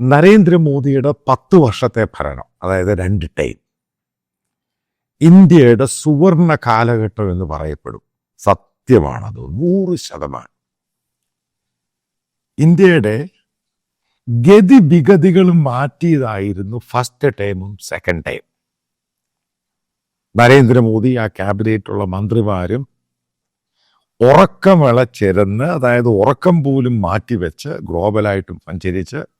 നരേന്ദ്രമോദിയുടെ പത്ത് വർഷത്തെ ഭരണം അതായത് രണ്ട് ടൈം. ഇന്ത്യയുടെ സുവർണ കാലഘട്ടം എന്ന് പറയപ്പെടും. സത്യമാണത് നൂറ് ശതമാനം. ഇന്ത്യയുടെ ഗതിവിഗതികളും മാറ്റിയതായിരുന്നു ഫസ്റ്റ് ടൈമും സെക്കൻഡ് ടൈം. നരേന്ദ്രമോദി ആ ക്യാബിനറ്റുള്ള മന്ത്രിമാരും ഉറക്കം വിളച്ചിരുന്ന് അതായത് ഉറക്കം പോലും മാറ്റിവെച്ച് ഗ്ലോബലായിട്ടും സഞ്ചരിച്ച്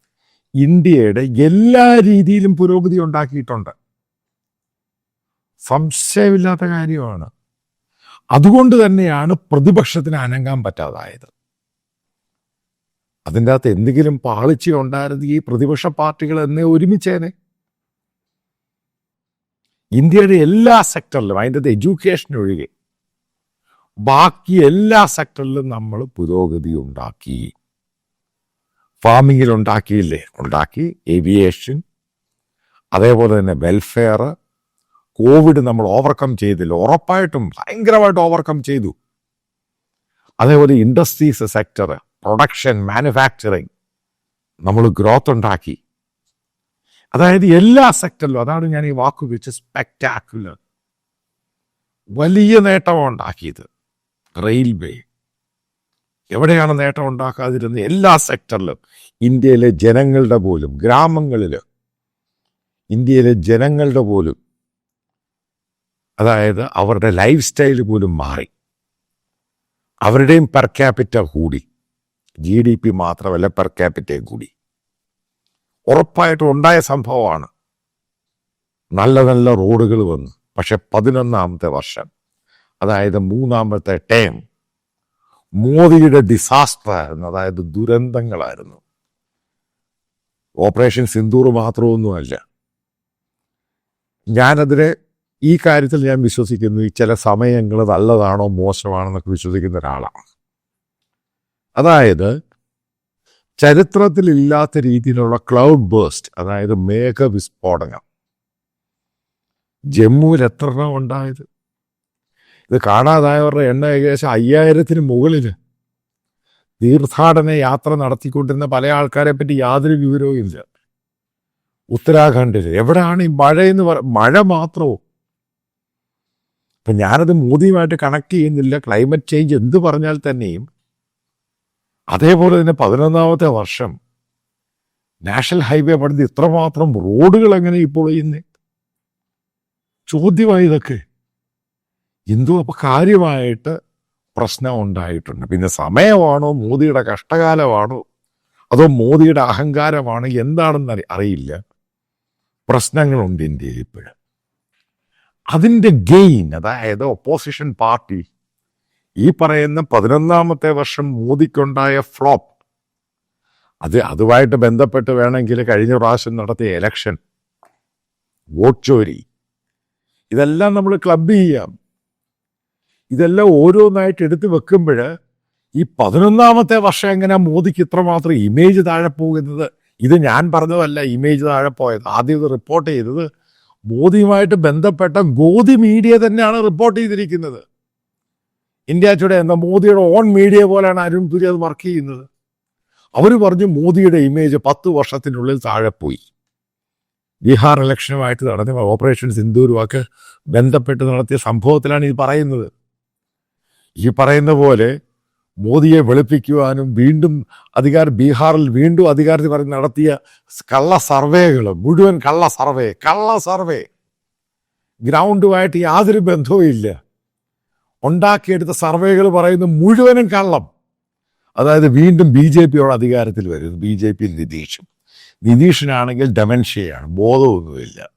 ഇന്ത്യയുടെ എല്ലാ രീതിയിലും പുരോഗതി ഉണ്ടാക്കിയിട്ടുണ്ട്. സംശയമില്ലാത്ത കാര്യമാണ്. അതുകൊണ്ട് തന്നെയാണ് പ്രതിപക്ഷത്തിന് അനങ്ങാൻ പറ്റാതായത്. അതിന്റെ അകത്ത് എന്തെങ്കിലും പാളിച്ച ഉണ്ടായിരുന്നു ഈ പ്രതിപക്ഷ പാർട്ടികൾ എന്നെ ഒരുമിച്ചേനെ. ഇന്ത്യയുടെ എല്ലാ സെക്ടറിലും അതിന്റെ എഡ്യൂക്കേഷൻ ഒഴികെ ബാക്കി എല്ലാ സെക്ടറിലും നമ്മൾ പുരോഗതി ഉണ്ടാക്കി. ഫാമിങ്ങിൽ ഉണ്ടാക്കിയില്ലേ? ഉണ്ടാക്കി ഏവിയേഷൻ അതേപോലെ തന്നെ വെൽഫെയർ കോവിഡ് നമ്മൾ ഓവർകം ചെയ്തില്ല. ഉറപ്പായിട്ടും ഭയങ്കരമായിട്ട് ഓവർകം ചെയ്തു. അതേപോലെ ഇൻഡസ്ട്രീസ് സെക്ടർ പ്രൊഡക്ഷൻ മാനുഫാക്ചറിങ് നമ്മൾ ഗ്രോത്ത് ഉണ്ടാക്കി. അതായത് എല്ലാ സെക്ടറിലും അതാണ് ഞാൻ ഈ വാക്ക് വെച്ച് സ്പെക്ടാക്കുലർ വലിയ നേട്ടമാണ് ഉണ്ടാക്കിയത്. റെയിൽവേ എവിടെയാണ് നേട്ടം ഉണ്ടാക്കാതിരുന്നത്? എല്ലാ സെക്ടറിലും ഇന്ത്യയിലെ ജനങ്ങളുടെ പോലും ഗ്രാമങ്ങളിൽ ഇന്ത്യയിലെ ജനങ്ങളുടെ പോലും. അതായത് അവരുടെ ലൈഫ് സ്റ്റൈൽ പോലും മാറി. അവരുടെയും പെർ ക്യാപിറ്റ കൂടി. ജി ഡി പി മാത്രമല്ല പെർ ക്യാപിറ്റയും കൂടി. ഉറപ്പായിട്ടും ഉണ്ടായ സംഭവമാണ്. നല്ല നല്ല റോഡുകൾ വന്നു. പക്ഷെ പതിനൊന്നാമത്തെ വർഷം അതായത് മൂന്നാമത്തെ ടേം മോദിയുടെ ഡിസാസ്റ്റർ ആയിരുന്നു. അതായത് ദുരന്തങ്ങളായിരുന്നു. ഓപ്പറേഷൻ സിന്ദൂർ മാത്രമൊന്നുമല്ല. ഞാനതിനെ ഈ കാര്യത്തിൽ ഞാൻ വിശ്വസിക്കുന്നു. ഈ ചില സമയങ്ങൾ നല്ലതാണോ മോശമാണെന്നൊക്കെ വിശ്വസിക്കുന്ന ഒരാളാണ്. അതായത് ചരിത്രത്തിലില്ലാത്ത രീതിയിലുള്ള ക്ലൗഡ് ബേസ്റ്റ് അതായത് മേഘ മേഘവിസ്ഫോടനം. ജമ്മുവിൽ എത്ര എണ്ണം ഉണ്ടായത്? ഇത് കാണാതായവരുടെ എണ്ണ ഏകദേശം അയ്യായിരത്തിന് മുകളിൽ തീർത്ഥാടന യാത്ര നടത്തിക്കൊണ്ടിരുന്ന പല ആൾക്കാരെ പറ്റി യാതൊരു വിവരവും ഇല്ല. ഉത്തരാഖണ്ഡിൽ എവിടെയാണ് ഈ മഴ എന്ന് പറ മഴ മാത്രമോ അപ്പം ഞാനത് മോദിയുമായിട്ട് കണക്ട് ചെയ്യുന്നില്ല. ക്ലൈമറ്റ് ചേഞ്ച് എന്ത് പറഞ്ഞാൽ തന്നെയും അതേപോലെ തന്നെ പതിനൊന്നാമത്തെ വർഷം നാഷണൽ ഹൈവേ പണിത് ഇത്രമാത്രം റോഡുകൾ എങ്ങനെ ഇപ്പോൾ ചെയ്യുന്നേ? ചോദ്യമായി ഇതൊക്കെ. എന്തോ അപ്പൊ കാര്യമായിട്ട് പ്രശ്നം ഉണ്ടായിട്ടുണ്ട്. പിന്നെ സമയമാണോ മോദിയുടെ കഷ്ടകാലമാണോ? അതോ മോദിയുടെ അഹങ്കാരമാണോ? എന്താണെന്ന് അറി അറിയില്ല. പ്രശ്നങ്ങളുണ്ട് ഇന്ത്യയിൽ ഇപ്പോഴും. അതിന്റെ ഗെയിൻ അതായത് ഒപ്പോസിഷൻ പാർട്ടി ഈ പറയുന്ന പതിനൊന്നാമത്തെ വർഷം മോദിക്കുണ്ടായ ഫ്ലോപ്പ് അത് അതുമായിട്ട് ബന്ധപ്പെട്ട് വേണമെങ്കിൽ കഴിഞ്ഞ പ്രാവശ്യം നടത്തിയ എലക്ഷൻ വോട്ട് ചോരി. ഇതെല്ലാം നമ്മൾ ക്ലബ് ചെയ്യാം. ഇതെല്ലാം ഓരോന്നായിട്ട് എടുത്ത് വെക്കുമ്പോൾ ഈ പതിനൊന്നാമത്തെ വർഷം എങ്ങനെ മോദിക്ക് ഇത്രമാത്രം ഇമേജ് താഴെ പോകുന്നത്? ഇത് ഞാൻ പറഞ്ഞതല്ല ഇമേജ് താഴെ പോയത്. ആദ്യം ഇത് റിപ്പോർട്ട് ചെയ്തത് മോദിയുമായിട്ട് ബന്ധപ്പെട്ട ഗോദി മീഡിയ തന്നെയാണ് റിപ്പോർട്ട് ചെയ്തിരിക്കുന്നത്. ഇന്ത്യ ടുഡേ എന്ന മോദിയുടെ ഓൺ മീഡിയ പോലെയാണ് അരുൺ പുരി അത് വർക്ക് ചെയ്യുന്നത്. അവർ പറഞ്ഞു മോദിയുടെ ഇമേജ് പത്ത് വർഷത്തിനുള്ളിൽ താഴെ പോയി. ബീഹാർ ഇലക്ഷനുമായിട്ട് നടന്ന ഓപ്പറേഷൻ സിന്ദൂരുമൊക്കെ ബന്ധപ്പെട്ട് നടത്തിയ സംഭവത്തിലാണ് ഇത് പറയുന്നത്. ഈ പറയുന്ന പോലെ മോദിയെ വെളുപ്പിക്കുവാനും വീണ്ടും അധികാര ബീഹാറിൽ വീണ്ടും അധികാരത്തിൽ പറഞ്ഞ് നടത്തിയ കള്ള സർവേകൾ മുഴുവൻ കള്ള സർവേ കള്ള സർവേ. ഗ്രൗണ്ടുമായിട്ട് യാതൊരു ബന്ധവും ഇല്ല. ഉണ്ടാക്കിയെടുത്ത സർവേകൾ പറയുന്ന മുഴുവനും കള്ളം. അതായത് വീണ്ടും ബി ജെ പിയോട് അധികാരത്തിൽ വരുന്നു. ബി ജെ പി നിതീഷും. നിതീഷിനാണെങ്കിൽ ഡെമൻഷ്യയാണ് ബോധമൊന്നുമില്ല.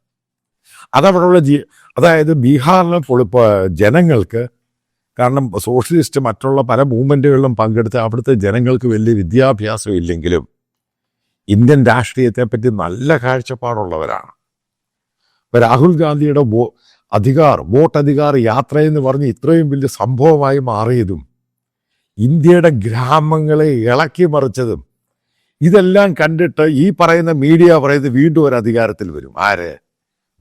അതവിടെയുള്ള ജി അതായത് ബീഹാറിലെ ജനങ്ങൾക്ക് കാരണം സോഷ്യലിസ്റ്റ് മറ്റുള്ള പല മൂവ്മെന്റുകളിലും പങ്കെടുത്ത് അവിടുത്തെ ജനങ്ങൾക്ക് വലിയ വിദ്യാഭ്യാസം ഇല്ലെങ്കിലും ഇന്ത്യൻ രാഷ്ട്രീയത്തെ പറ്റി നല്ല കാഴ്ചപ്പാടുള്ളവരാണ്. ഇപ്പൊ രാഹുൽ ഗാന്ധിയുടെ വോ അധികാർ വോട്ട് അധികാർ യാത്രയെന്ന് പറഞ്ഞ് ഇത്രയും വലിയ സംഭവമായി മാറിയതും ഇന്ത്യയുടെ ഗ്രാമങ്ങളെ ഇളക്കി മറിച്ചതും ഇതെല്ലാം കണ്ടിട്ട് ഈ പറയുന്ന മീഡിയ പറയുന്നത് വീണ്ടും ഒരു അധികാരത്തിൽ വരും. ആര്?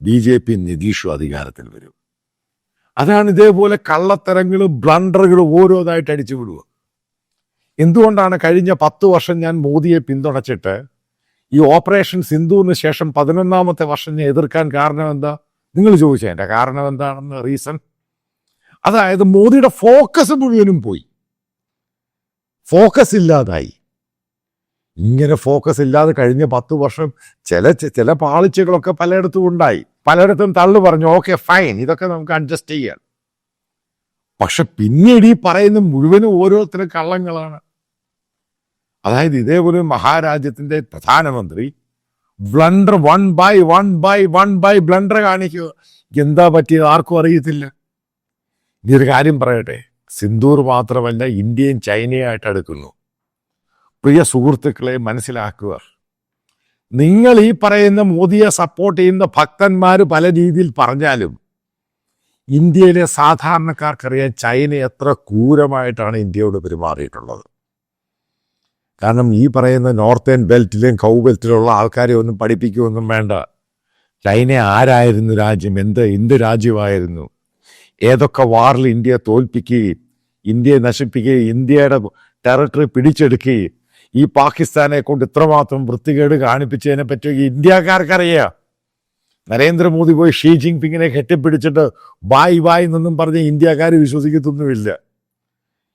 ബി ജെ പി നിതീഷും അധികാരത്തിൽ വരും. അതാണ് ഇതേപോലെ കള്ളത്തരങ്ങളും ബ്ലണ്ടറുകളും ഓരോന്നായിട്ട് അടിച്ചു വിടുക. എന്തുകൊണ്ടാണ് കഴിഞ്ഞ പത്ത് വർഷം ഞാൻ മോദിയെ പിന്തുണച്ചിട്ട് ഈ ഓപ്പറേഷൻ സിന്ധുവിന് ശേഷം പതിനൊന്നാമത്തെ വർഷം ഞാൻ എതിർക്കാൻ കാരണം എന്താ? നിങ്ങൾ ചോദിച്ചതിന്റെ കാരണം എന്താണെന്ന് റീസൺ? അതായത് മോദിയുടെ ഫോക്കസ് മുഴുവനും പോയി. ഫോക്കസ് ഇല്ലാതായി. ഇങ്ങനെ ഫോക്കസ് ഇല്ലാതെ കഴിഞ്ഞ പത്ത് വർഷം ചില ചില പാളിച്ചകളൊക്കെ പലയിടത്തും ഉണ്ടായി. പലയിടത്തും തള്ളു പറഞ്ഞു ഓക്കെ ഫൈൻ ഇതൊക്കെ നമുക്ക് അഡ്ജസ്റ്റ് ചെയ്യാം. പക്ഷെ പിന്നീട് ഈ പറയുന്ന മുഴുവനും ഓരോരുത്തരും കള്ളങ്ങളാണ്. അതായത് ഇതേപോലെ മഹാരാജ്യത്തിന്റെ പ്രധാനമന്ത്രി blunder one by one by one by blunder കാണിക്കുക. എന്താ പറ്റിയത്? ആർക്കും അറിയത്തില്ല. ഇനി ഒരു കാര്യം പറയട്ടെ. സിന്ദൂർ മാത്രമല്ല ഇന്ത്യയും ചൈനയായിട്ട് അടുക്കുന്നു. പ്രിയ സുഹൃത്തുക്കളെ മനസ്സിലാക്കുക. നിങ്ങൾ ഈ പറയുന്ന മോദിയെ സപ്പോർട്ട് ചെയ്യുന്ന ഭക്തന്മാർ പല രീതിയിൽ പറഞ്ഞാലും ഇന്ത്യയിലെ സാധാരണക്കാർക്കറിയാൻ ചൈന എത്ര ക്രൂരമായിട്ടാണ് ഇന്ത്യയോട് പെരുമാറിയിട്ടുള്ളത്. കാരണം ഈ പറയുന്ന നോർത്തേൺ ബെൽറ്റിലും കൗ ബെൽറ്റിലുള്ള ആൾക്കാരെ ഒന്നും പഠിപ്പിക്കുകയൊന്നും വേണ്ട. ചൈന ആരായിരുന്നു രാജ്യം? എന്ത് എന്ത് രാജ്യമായിരുന്നു? ഏതൊക്കെ വാറിൽ ഇന്ത്യയെ തോൽപ്പിക്കുകയും ഇന്ത്യയെ നശിപ്പിക്കുകയും ഇന്ത്യയുടെ ടെറിട്ടറി പിടിച്ചെടുക്കുകയും ഈ പാകിസ്ഥാനെ കൊണ്ട് ഇത്രമാത്രം വൃത്തികേട് കാണിപ്പിച്ചതിനെ പറ്റി ഇന്ത്യക്കാർക്കറിയാം. നരേന്ദ്രമോദി പോയി ഷീ ജിങ് പിങ്ങിനെ കെട്ടിപ്പിടിച്ചിട്ട് ബായ് ബായ് എന്നൊന്നും പറഞ്ഞ് ഇന്ത്യക്കാർ വിശ്വസിക്കത്തൊന്നുമില്ല.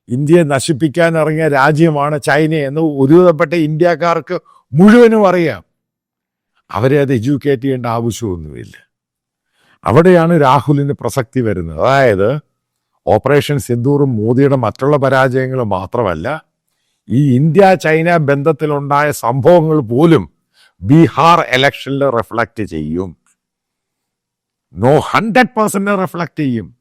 ഇന്ത്യയെ നശിപ്പിക്കാൻ ഇറങ്ങിയ രാജ്യമാണ് ചൈന എന്ന് ഒരുവിധപ്പെട്ട ഇന്ത്യക്കാർക്ക് മുഴുവനും അറിയാം. അവരെ അത് എഡ്യൂക്കേറ്റ് ചെയ്യേണ്ട ആവശ്യമൊന്നുമില്ല. അവിടെയാണ് രാഹുലിന് പ്രസക്തി വരുന്നത്. അതായത് ഓപ്പറേഷൻ സിന്ദൂറും മോദിയുടെ മറ്റുള്ള പരാജയങ്ങളും മാത്രമല്ല ഈ ഇന്ത്യ ചൈന ബന്ധത്തിലുണ്ടായ സംഭവങ്ങൾ പോലും ബീഹാർ ഇലക്ഷനിൽ റിഫ്ലക്റ്റ് ചെയ്യും. നോ ഹൺഡ്രഡ് പേഴ്സെന്റ് റിഫ്ലക്റ്റ് ചെയ്യും.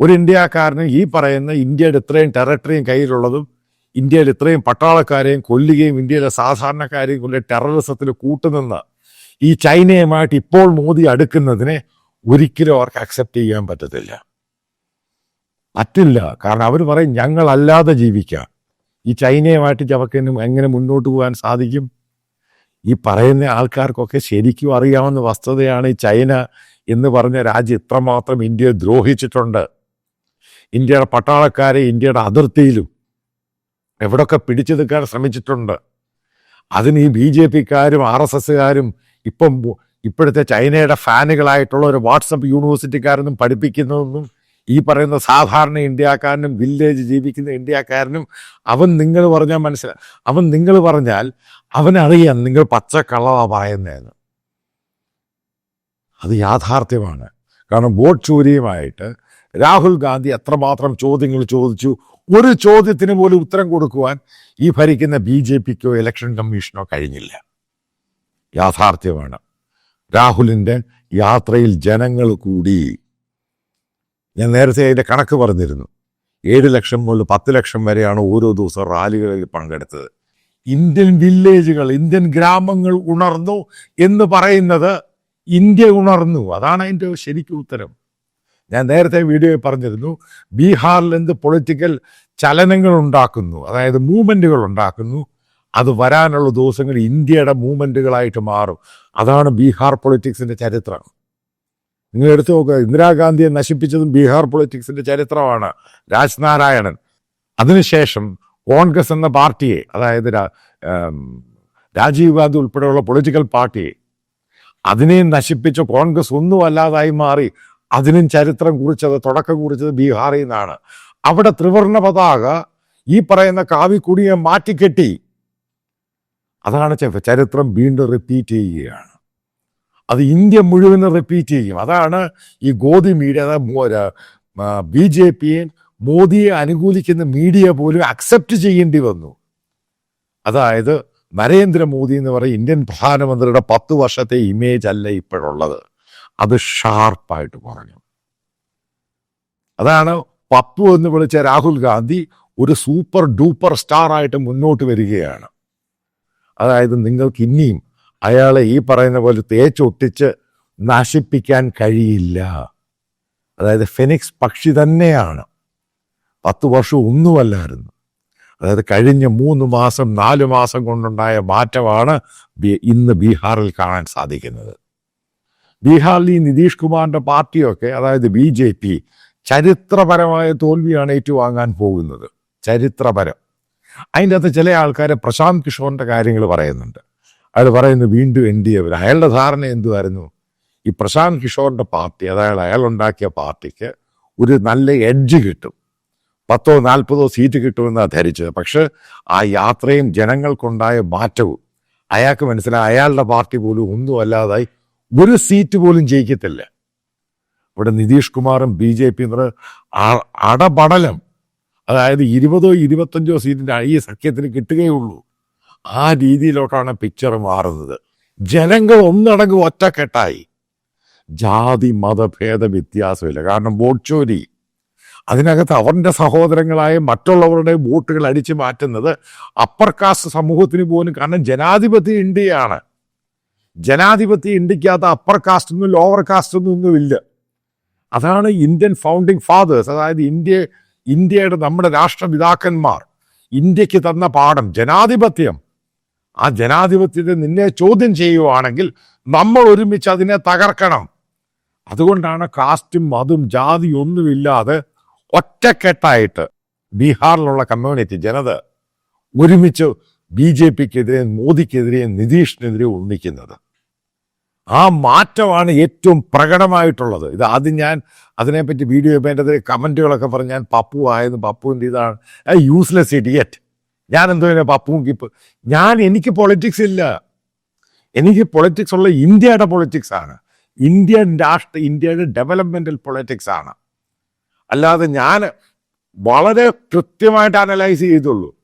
ഒരു ഇന്ത്യക്കാരന് ഈ പറയുന്ന ഇന്ത്യയുടെ ഇത്രയും ടെറിട്ടറിയും കയ്യിലുള്ളതും ഇന്ത്യയിൽ ഇത്രയും പട്ടാളക്കാരെയും കൊല്ലുകയും ഇന്ത്യയിലെ സാധാരണക്കാരെയും കൊല്ലുക ടെററിസത്തിൽ കൂട്ടുനിന്ന് ഈ ചൈനയുമായിട്ട് ഇപ്പോൾ മോദി അടുക്കുന്നതിനെ ഒരിക്കലും അവർക്ക് അക്സെപ്റ്റ് ചെയ്യാൻ പറ്റത്തില്ല. പറ്റില്ല. കാരണം അവർ പറയും ഞങ്ങളല്ലാതെ ജീവിക്കാം. ഈ ചൈനയുമായിട്ട് ജവക്കനും എങ്ങനെ മുന്നോട്ട് പോകാൻ സാധിക്കും? ഈ പറയുന്ന ആൾക്കാർക്കൊക്കെ ശരിക്കും അറിയാവുന്ന വസ്തുതയാണ് ഈ ചൈന എന്ന് പറഞ്ഞ രാജ്യം ഇത്രമാത്രം ഇന്ത്യയെ ദ്രോഹിച്ചിട്ടുണ്ട്. ഇന്ത്യയുടെ പട്ടാളക്കാരെ ഇന്ത്യയുടെ അതിർത്തിയിലും എവിടൊക്കെ പിടിച്ചു നിൽക്കാൻ ശ്രമിച്ചിട്ടുണ്ട്. അതിന് ഈ ബി ജെ പിക്കാരും ആർ എസ് എസ്സുകാരും ഇപ്പം ഇപ്പോഴത്തെ ചൈനയുടെ ഫാനുകളായിട്ടുള്ള ഒരു വാട്സപ്പ് യൂണിവേഴ്സിറ്റിക്കാരൊന്നും പഠിപ്പിക്കുന്നതൊന്നും ഈ പറയുന്ന സാധാരണ ഇന്ത്യക്കാരനും വില്ലേജ് ജീവിക്കുന്ന ഇന്ത്യക്കാരനും അവൻ നിങ്ങൾ പറഞ്ഞാൽ മനസ്സിലാ അവൻ നിങ്ങൾ പറഞ്ഞാൽ അവനറിയാം നിങ്ങൾ പച്ചക്കള്ളവാ പറയുന്നതെന്ന്. അത് യാഥാർത്ഥ്യമാണ്. കാരണം വോട്ട് ചോരിയുമായിട്ട് രാഹുൽ ഗാന്ധി എത്രമാത്രം ചോദ്യങ്ങൾ ചോദിച്ചു ഒരു ചോദ്യത്തിന് പോലും ഉത്തരം കൊടുക്കുവാൻ ഈ ഭരിക്കുന്ന ബി ജെ പിക്കോ ഇലക്ഷൻ കമ്മീഷനോ കഴിഞ്ഞില്ല. യാഥാർത്ഥ്യമാണ്. രാഹുലിന്റെ യാത്രയിൽ ജനങ്ങൾ കൂടി ഞാൻ നേരത്തെ അതിന്റെ കണക്ക് പറഞ്ഞിരുന്നു. ഏഴ് ലക്ഷം മുതൽ പത്ത് ലക്ഷം വരെയാണ് ഓരോ ദിവസം റാലികളിൽ പങ്കെടുത്തത്. ഇന്ത്യൻ വില്ലേജുകൾ ഇന്ത്യൻ ഗ്രാമങ്ങൾ ഉണർന്നു എന്ന് പറയുന്നത് ഇന്ത്യ ഉണർന്നു. അതാണ് അതിന്റെ ശരിക്കും ഉത്തരം. ഞാൻ നേരത്തെ വീഡിയോയിൽ പറഞ്ഞിരുന്നു ബീഹാറിൽ എന്ത് പൊളിറ്റിക്കൽ ചലനങ്ങൾ ഉണ്ടാക്കുന്നു അതായത് മൂവ്മെന്റുകൾ ഉണ്ടാക്കുന്നു അത് വരാനുള്ള ദിവസങ്ങൾ ഇന്ത്യയുടെ മൂവ്മെന്റുകളായിട്ട് മാറും. അതാണ് ബീഹാർ പൊളിറ്റിക്സിന്റെ ചരിത്രം. നിങ്ങൾ എടുത്തു നോക്കുക. ഇന്ദിരാഗാന്ധിയെ നശിപ്പിച്ചതും ബീഹാർ പൊളിറ്റിക്സിന്റെ ചരിത്രമാണ് രാജ്നാരായണൻ. അതിനുശേഷം കോൺഗ്രസ് എന്ന പാർട്ടിയെ അതായത് രാജീവ് ഗാന്ധി ഉൾപ്പെടെയുള്ള പൊളിറ്റിക്കൽ പാർട്ടിയെ അതിനെയും നശിപ്പിച്ച കോൺഗ്രസ് ഒന്നും അല്ലാതായി മാറി അതിനും ചരിത്രം കുറിച്ചത് തുടക്കം കുറിച്ചത് ബീഹാറിൽ നിന്നാണ്. അവിടെ ത്രിവർണ പതാക ഈ പറയുന്ന കാവിക്കുടിയെ മാറ്റിക്കെട്ടി. അതാണ് ചരിത്രം വീണ്ടും റിപ്പീറ്റ് ചെയ്യുകയാണ്. അത് ഇന്ത്യ മുഴുവൻ റിപ്പീറ്റ് ചെയ്യും. അതാണ് ഈ ഗോദി മീഡിയ ബി ജെ പിയെ മോദിയെ അനുകൂലിക്കുന്ന മീഡിയ പോലും അക്സെപ്റ്റ് ചെയ്യേണ്ടി വന്നു. അതായത് നരേന്ദ്രമോദി എന്ന് പറയും ഇന്ത്യൻ പ്രധാനമന്ത്രിയുടെ പത്ത് വർഷത്തെ ഇമേജ് അല്ല ഇപ്പോഴുള്ളത്. അത് ഷാർപ്പായിട്ട് കുറഞ്ഞു അതാണ് പപ്പു എന്ന് വിളിച്ച രാഹുൽ ഗാന്ധി ഒരു സൂപ്പർ ഡൂപ്പർ സ്റ്റാർ ആയിട്ട് മുന്നോട്ട് വരികയാണ്. അതായത് നിങ്ങൾക്ക് ഇനിയും അയാളെ ഈ പറയുന്ന പോലെ തേച്ചൊട്ടിച്ച് നശിപ്പിക്കാൻ കഴിയില്ല. അതായത് ഫെനിക്സ് പക്ഷി തന്നെയാണ്. പത്ത് വർഷം ഒന്നുമല്ലായിരുന്നു. അതായത് കഴിഞ്ഞ മൂന്ന് മാസം നാല് മാസം കൊണ്ടുണ്ടായ മാറ്റമാണ് ഇന്ന് ബീഹാറിൽ കാണാൻ സാധിക്കുന്നത്. ബീഹാറിൽ ഈ നിതീഷ് കുമാറിന്റെ പാർട്ടിയൊക്കെ അതായത് ബി ജെ പി ചരിത്രപരമായ തോൽവിയാണ് ഏറ്റുവാങ്ങാൻ പോകുന്നത്. ചരിത്രപരം. അതിന്റെ അകത്ത് ചില ആൾക്കാർ പ്രശാന്ത് കിഷോറിന്റെ കാര്യങ്ങൾ പറയുന്നുണ്ട്. അയാൾ പറയുന്നു വീണ്ടും എൻ ഡി എ വരും അയാളുടെ ധാരണ എന്തുമായിരുന്നു ഈ പ്രശാന്ത് കിഷോറിന്റെ പാർട്ടി അതായത് അയാൾ ഉണ്ടാക്കിയ പാർട്ടിക്ക് ഒരു നല്ല എഡ്ജ് കിട്ടും. പത്തോ നാൽപ്പതോ സീറ്റ് കിട്ടുമെന്നാണ് ധരിച്ചത്. പക്ഷെ ആ യാത്രയും ജനങ്ങൾക്കുണ്ടായ മാറ്റവും അയാൾക്ക് മനസ്സിലായി. അയാളുടെ പാർട്ടി പോലും ഒന്നും അല്ലാതായി ഒരു സീറ്റ് പോലും ജയിക്കത്തില്ല. ഇവിടെ നിതീഷ് കുമാറും ബി ജെ പി അടപടലം. അതായത് ഇരുപതോ ഇരുപത്തഞ്ചോ സീറ്റിന്റെ ഈ സഖ്യത്തിന് കിട്ടുകയുള്ളൂ ആ രീതിയിലോട്ടാണ് പിക്ചർ മാറുന്നത്. ജനങ്ങൾ ഒന്നടങ്ങ് ഒറ്റക്കെട്ടായി. ജാതി മതഭേദ വ്യത്യാസമില്ല. കാരണം വോട്ട് ചോരി. അതിനകത്ത് അവരുടെ സഹോദരങ്ങളായ മറ്റുള്ളവരുടെ വോട്ടുകൾ അടിച്ചു മാറ്റുന്നത് അപ്പർ കാസ്റ്റ് സമൂഹത്തിന് പോലും കാരണം ജനാധിപത്യ ഇന്ത്യയാണ്. ജനാധിപത്യ ഇന്ത്യക്കകത്ത് അപ്പർ കാസ്റ്റ് ഒന്നും ലോവർ കാസ്റ്റ് ഒന്നും ഒന്നുമില്ല അതാണ് ഇന്ത്യൻ ഫൗണ്ടിങ് ഫാദേഴ്സ് അതായത് ഇന്ത്യ ഇന്ത്യയുടെ നമ്മുടെ രാഷ്ട്രപിതാക്കന്മാർ ഇന്ത്യയ്ക്ക് തന്ന പാഠം. ജനാധിപത്യം. ആ ജനാധിപത്യത്തെ നിന്നെ ചോദ്യം ചെയ്യുവാണെങ്കിൽ നമ്മൾ ഒരുമിച്ച് അതിനെ തകർക്കണം. അതുകൊണ്ടാണ് കാസ്റ്റും മതും ജാതി ഒന്നുമില്ലാതെ ഒറ്റക്കെട്ടായിട്ട് ബീഹാറിലുള്ള കമ്മ്യൂണിറ്റി ജനത ഒരുമിച്ച് ബി ജെ പിക്കെതിരെ മോദിക്കെതിരെ നിതീഷിനെതിരെ ഒന്നിക്കുന്നത്. ആ മാറ്റമാണ് ഏറ്റവും പ്രകടമായിട്ടുള്ളത്. ഇത് ആദ്യം ഞാൻ അതിനെപ്പറ്റി വീഡിയോ എന്റെ കമന്റുകളൊക്കെ പറഞ്ഞ് ഞാൻ പപ്പു ആയത് പപ്പുവിന്റെ ഇതാണ്. യൂസ്ലെസ് ഇഡിയറ്റ് ഞാൻ എന്തോ പപ്പുവും കിപ്പ് ഞാൻ എനിക്ക് പൊളിറ്റിക്സ് ഇല്ല. എനിക്ക് പൊളിറ്റിക്സ് ഉള്ള ഇന്ത്യയുടെ പൊളിറ്റിക്സ് ആണ്. ഇന്ത്യൻ രാഷ്ട്ര ഇന്ത്യയുടെ ഡെവലപ്മെന്റൽ പൊളിറ്റിക്സ് ആണ്. അല്ലാതെ ഞാൻ വളരെ കൃത്യമായിട്ട് അനലൈസ് ചെയ്തുള്ളൂ.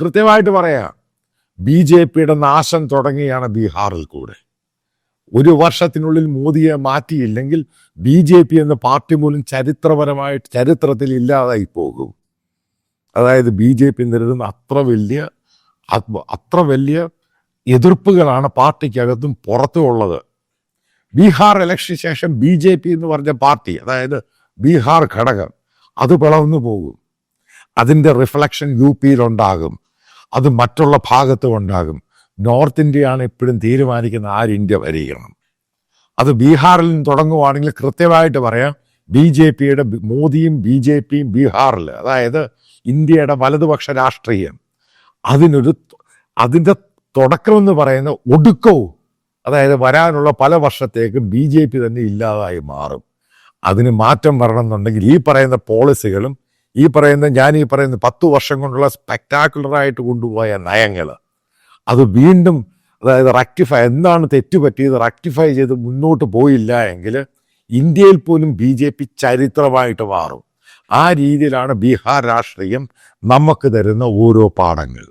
കൃത്യമായിട്ട് പറയാം. ബി ജെ പിയുടെ നാശം തുടങ്ങിയാണ് ബീഹാറിൽ കൂടെ. ഒരു വർഷത്തിനുള്ളിൽ മോദിയെ മാറ്റിയില്ലെങ്കിൽ ബി ജെ പി എന്ന പാർട്ടി പോലും ചരിത്രപരമായിട്ട് ചരിത്രത്തിൽ ഇല്ലാതായി പോകും. അതായത് ബി ജെ പി നേരിടുന്ന അത്ര വലിയ അത്- അത്ര വലിയ എതിർപ്പുകളാണ് പാർട്ടിക്കകത്തും പുറത്തും ഉള്ളത്. ബീഹാർ ഇലക്ഷന് ശേഷം ബി ജെ പി എന്ന് പറഞ്ഞ പാർട്ടി അതായത് ബീഹാർ ഘടകം അത് പിളർന്നു പോകും. അതിന്റെ റിഫ്ലക്ഷൻ യു പിയിലുണ്ടാകും അത് മറ്റുള്ള ഭാഗത്തും ഉണ്ടാകും. നോർത്ത് ഇന്ത്യയാണ് ഇപ്പോഴും തീരുമാനിക്കുന്ന ആര് ഇന്ത്യ ഭരിക്കണം. അത് ബീഹാറിൽ നിന്ന് തുടങ്ങുവാണെങ്കിൽ കൃത്യമായിട്ട് പറയാം ബി ജെ പിയുടെ മോദിയും ബി ജെ പിയും ബീഹാറിൽ അതായത് ഇന്ത്യയുടെ വലതുപക്ഷ രാഷ്ട്രീയം അതിനൊരു അതിന്റെ തുടക്കമെന്ന് പറയുന്ന ഒടുക്കവും അതായത് വരാനുള്ള പല വർഷത്തേക്ക് ബി ജെ പി തന്നെ ഇല്ലാതായി മാറും. അതിന് മാറ്റം വരണം എന്നുണ്ടെങ്കിൽ ഈ പറയുന്ന പോളിസികളും ഈ പറയുന്ന ഞാൻ ഈ പറയുന്ന പത്തു വർഷം കൊണ്ടുള്ള സ്പെക്ടാക്കുലറായിട്ട് കൊണ്ടുപോയ നയങ്ങൾ അത് വീണ്ടും അതായത് റക്റ്റിഫൈ എന്താണ് തെറ്റുപറ്റിയത് റക്റ്റിഫൈ ചെയ്ത് മുന്നോട്ട് പോയില്ല എങ്കിൽ ഇന്ത്യയിൽ പോലും ബി ചരിത്രമായിട്ട് മാറും. ആ രീതിയിലാണ് ബീഹാർ രാഷ്ട്രീയം നമുക്ക് തരുന്ന ഓരോ പാഠങ്ങൾ.